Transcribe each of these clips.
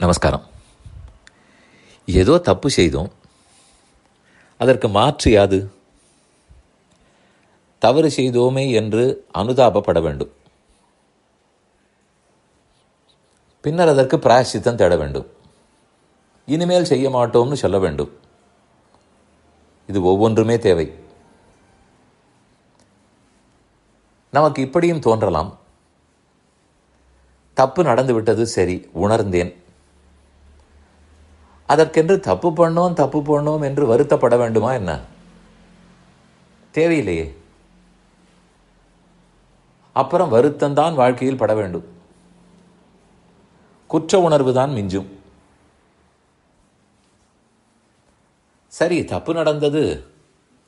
நமஸ்காரம். ஏதோ தப்பு செய்தோம். அதற்கு மாற்று யாது? தவறு செய்தோமே என்று அனுதாபப்பட வேண்டும். பின்னர் அதற்கு பிராயசித்தம் தேட வேண்டும். இனிமேல் செய்ய மாட்டோம்னு சொல்ல வேண்டும். இது ஒவ்வொன்றுமே தேவை. நமக்கு இப்படியும் தோன்றலாம். தப்பு நடந்துவிட்டது சரி உணர்ந்தேன். அதற்கென்று தப்பு பண்ணோம் தப்பு பண்ணோம் என்று வருத்தப்பட வேண்டுமா என்ன? தேவையில்லையே. அப்புறம் வருத்தம்தான் வாழ்க்கையில் பட வேண்டும். குற்ற உணர்வு தான் மிஞ்சும். சரி தப்பு நடந்தது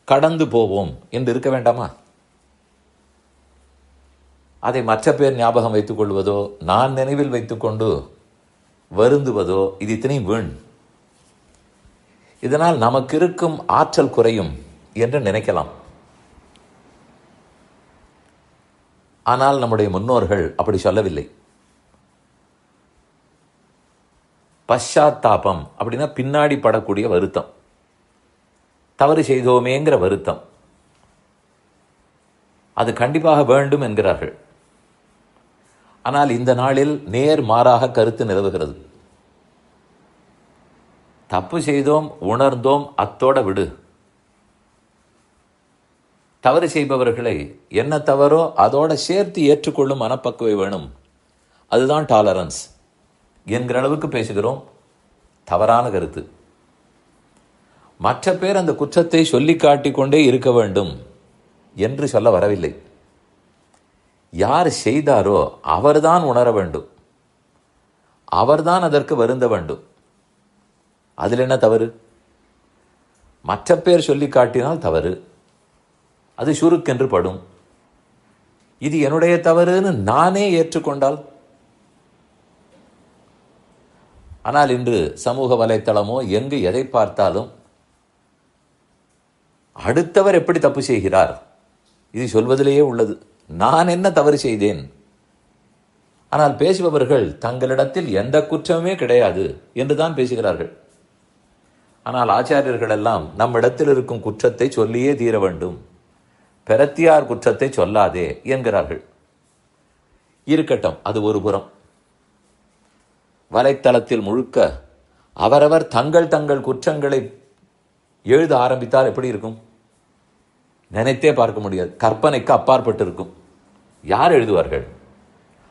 கடந்து போவோம் என்று இருக்க வேண்டாமா? அதை மற்ற பேர் ஞாபகம் வைத்துக் கொள்வதோ நான் நினைவில் வைத்துக்கொண்டு வருந்துவதோ இது இத்தனையும் வீண். இதனால் நமக்கு இருக்கும் ஆற்றல் குறையும் என்று நினைக்கலாம். ஆனால் நம்முடைய முன்னோர்கள் அப்படி சொல்லவில்லை. பశ్చాத்தாபம் அப்படின்னா பின்னாடி படக்கூடிய வருத்தம். தவறு செய்தோமேங்கிற வருத்தம். அது கண்டிப்பாக வேண்டும் என்கிறார்கள். ஆனால் இந்த நாளில் நேர் மாறாக கருத்து நிலவுகிறது. தப்பு செய்தோம் உணர்ந்தோம் அத்தோட விடு. தவறு செய்பவர்களை என்ன தவறோ அதோட சேர்த்து ஏற்றுக்கொள்ளும் மனப்பக்குவை வேணும். அதுதான் டாலரன்ஸ் என்கிற அளவுக்கு பேசுகிறோம். தவறான கருத்து. மற்ற பேர் அந்த குற்றத்தை சொல்லி காட்டிக்கொண்டே இருக்க வேண்டும் என்று சொல்ல வரவில்லை. யார் செய்தாரோ அவர்தான் உணர வேண்டும். அவர்தான் அதற்கு வருந்த வேண்டும். அதில் என்ன தவறு? மற்ற பேர் சொல்லி காட்டினால் தவறு. அது சுருக்கென்று படும். இது என்னுடைய தவறுன்னு நானே ஏற்றுக்கொண்டால்? ஆனால் இன்று சமூக வலைத்தளமோ எங்கு எதை பார்த்தாலும் அடுத்தவர் எப்படி தப்பு செய்கிறார்? இது சொல்வதிலேயே உள்ளது. நான் என்ன தவறு செய்தேன்? ஆனால் பேசுபவர்கள் தங்களிடத்தில் எந்த குற்றமே கிடையாது என்றுதான் பேசுகிறார்கள். ஆனால் ஆச்சாரியர்கள் எல்லாம் நம்மிடத்தில் இருக்கும் குற்றத்தை சொல்லியே தீர வேண்டும். பெரத்தியார் குற்றத்தை சொல்லாதே என்கிறார்கள். இருக்கட்டும் அது ஒரு புறம். வலைத்தளத்தில் முழுக்க அவரவர் தங்கள் தங்கள் குற்றங்களை எழுத ஆரம்பித்தால் எப்படி இருக்கும்? நினைத்தே பார்க்க முடியாது. கற்பனைக்கு அப்பாற்பட்டு இருக்கும் யார் எழுதுவார்கள்?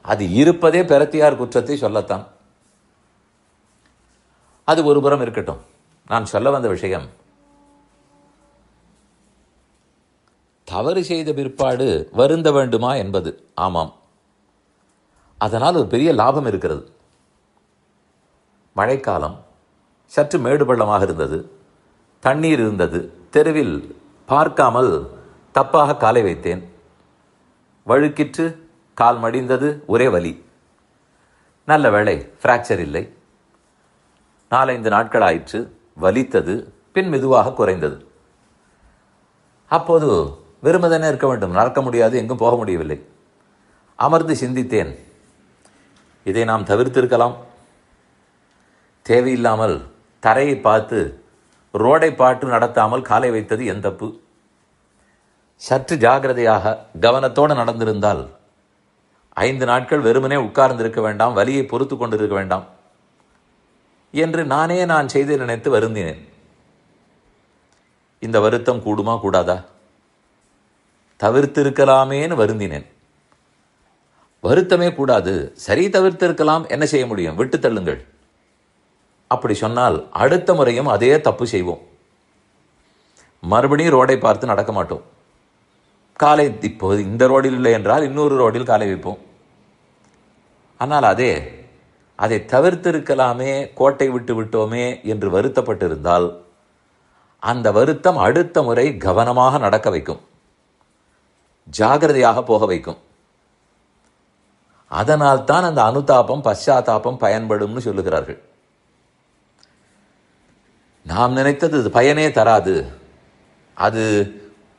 அது இருப்பதே பெரத்தியார் குற்றத்தை சொல்லத்தான். அது ஒரு புறம் இருக்கட்டும். நான் சொல்ல வந்த விஷயம் தவறு செய்த பிற்பாடு வருந்த வேண்டுமா என்பது. ஆமாம். அதனால் ஒரு பெரிய லாபம் இருக்கிறது. மழைக்காலம் சற்று மேடு பள்ளமாக இருந்தது. தண்ணீர் இருந்தது. தெருவில் பார்க்காமல் தப்பாக காலை வைத்தேன். வழுக்கிற்று கால் மடிந்தது ஒரே வலி. நல்ல வேளை ஃப்ராக்சர் இல்லை. நாலைந்து நாட்கள் ஆயிற்று. வலித்தது பின் மெதுவாக குறைந்தது. அப்போது வெறுமதானே இருக்க வேண்டும். நடக்க முடியாது எங்கும் போக முடியவில்லை. அமர்ந்து சிந்தித்தேன். இதை நாம் தவிர்த்திருக்கலாம். தேவையில்லாமல் தரையை பார்த்து ரோடை பாட்டு நடத்தாமல் காலை வைத்தது என் தப்பு. சற்று ஜாகிரதையாக கவனத்தோடு நடந்திருந்தால் ஐந்து நாட்கள் வெறுமனே உட்கார்ந்திருக்க வேண்டாம் வலியை பொறுத்து கொண்டிருக்க வேண்டாம். என்று நானே நான் செய்து நினைத்து வருந்தினேன். இந்த வருத்தம் கூடுமா கூடாதா? தவிர்த்திருக்கலாமேன்னு வருந்தினேன். வருத்தமே கூடாது. சரி தவிர்த்திருக்கலாம். என்ன செய்ய முடியும்? விட்டு தள்ளுங்கள். அப்படி சொன்னால் அடுத்த முறையும் அதே தப்பு செய்வோம். மறுபடியும் ரோடை பார்த்து நடக்க மாட்டோம். காலை இப்போது இந்த ரோடில் இல்லை என்றால் இன்னொரு ரோடில் காலை வைப்போம். ஆனால் அதே அதை தவிர்த்திருக்கலாமே கோட்டை விட்டு விட்டோமே என்று வருத்தப்பட்டிருந்தால் அந்த வருத்தம் அடுத்த முறை கவனமாக நடக்க வைக்கும். ஜாகிரதையாக போக வைக்கும். அதனால் தான் அந்த அனுதாபம் பశ్చాத்தாபம் பயன்படும்னு சொல்லுகிறார்கள். நாம் நினைத்தது அது பயனே தராது. அது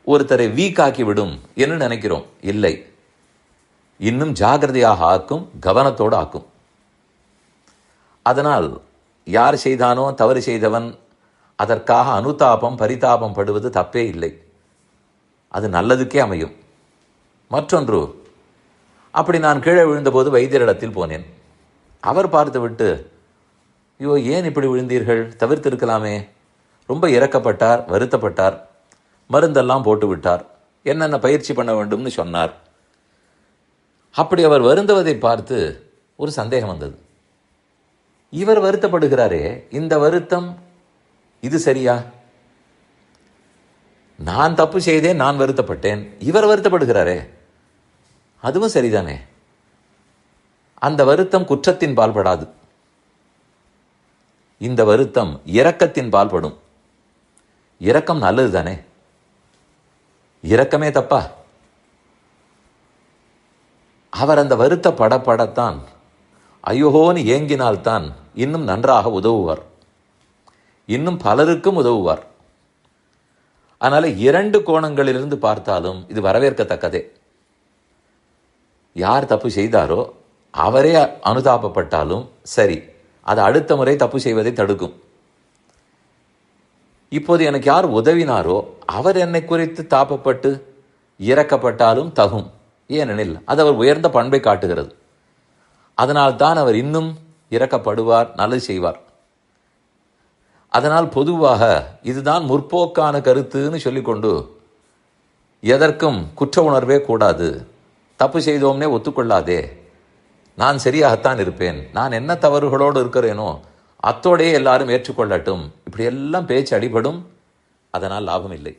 ஒருத்தரை வீக்காக்கி விடும் என்று நினைக்கிறோம். இல்லை. இன்னும் ஜாகிரதையாக ஆக்கும் கவனத்தோடு ஆக்கும். அதனால் யார் செய்தானோ தவறு செய்தவன் அதற்காக அனுதாபம் பரிதாபம் படுவது தப்பே இல்லை. அது நல்லதுக்கே அமையும். மற்றொன்று அப்படி நான் கீழே விழுந்தபோது வைத்தியரிடத்தில் போனேன். அவர் பார்த்துவிட்டு ஐயோ ஏன் இப்படி விழுந்தீர்கள்? தவிர்த்திருக்கலாமே. ரொம்ப இறக்கப்பட்டார் வருத்தப்பட்டார். மருந்தெல்லாம் போட்டு விட்டார் என்னென்ன பயிற்சி பண்ண வேண்டும்னு சொன்னார். அப்படி அவர் வருந்துவதை பார்த்து ஒரு சந்தேகம் வந்தது. இவர் வருத்தப்படுகிறாரே இந்த வருத்தம் இது சரியா? நான் தப்பு செய்தேன் நான் வருத்தப்பட்டேன். இவர் வருத்தப்படுகிறாரே அதுவும் சரிதானே? அந்த வருத்தம் குற்றத்தின் பால்படாது. இந்த வருத்தம் இரக்கத்தின் பால்படும். இரக்கம் நல்லது தானே இரக்கமே தப்பா? அவர் அந்த வருத்த படப்படத்தான் ஐயோன்னு ஏங்கினால்தான் இன்னும் நன்றாக உதவுவார். இன்னும் பலருக்கும் உதவுவார். அதனால் இரண்டு கோணங்களிலிருந்து பார்த்தாலும் இது வரவேற்கத்தக்கதே. யார் தப்பு செய்தாரோ அவரே அனுதாபப்பட்டாலும் சரி அது அடுத்த முறை தப்பு செய்வதை தடுக்கும். இப்போது எனக்கு யார் உதவினாரோ அவர் என்னை குறித்து தாப்பப்பட்டு இறக்கப்பட்டாலும் தகும். ஏனெனில் அது அவர் உயர்ந்த பண்பை காட்டுகிறது. அதனால் தான் அவர் இன்னும் இறக்கப்படுவார் நல்லது செய்வார். அதனால் பொதுவாக இதுதான் முற்போக்கான கருத்துன்னு சொல்லிக்கொண்டு எதற்கும் குற்ற உணர்வே கூடாது. தப்பு செய்தோம்னே ஒத்துக்கொள்ளாதே. நான் சரியாகத்தான் இருப்பேன். நான் என்ன தவறுகளோடு இருக்கிறேனோ அத்தோடையே எல்லாரும் ஏற்றுக்கொள்ளட்டும். இப்படியெல்லாம் பேச்சு அடிபடும். அதனால் லாபம் இல்லை.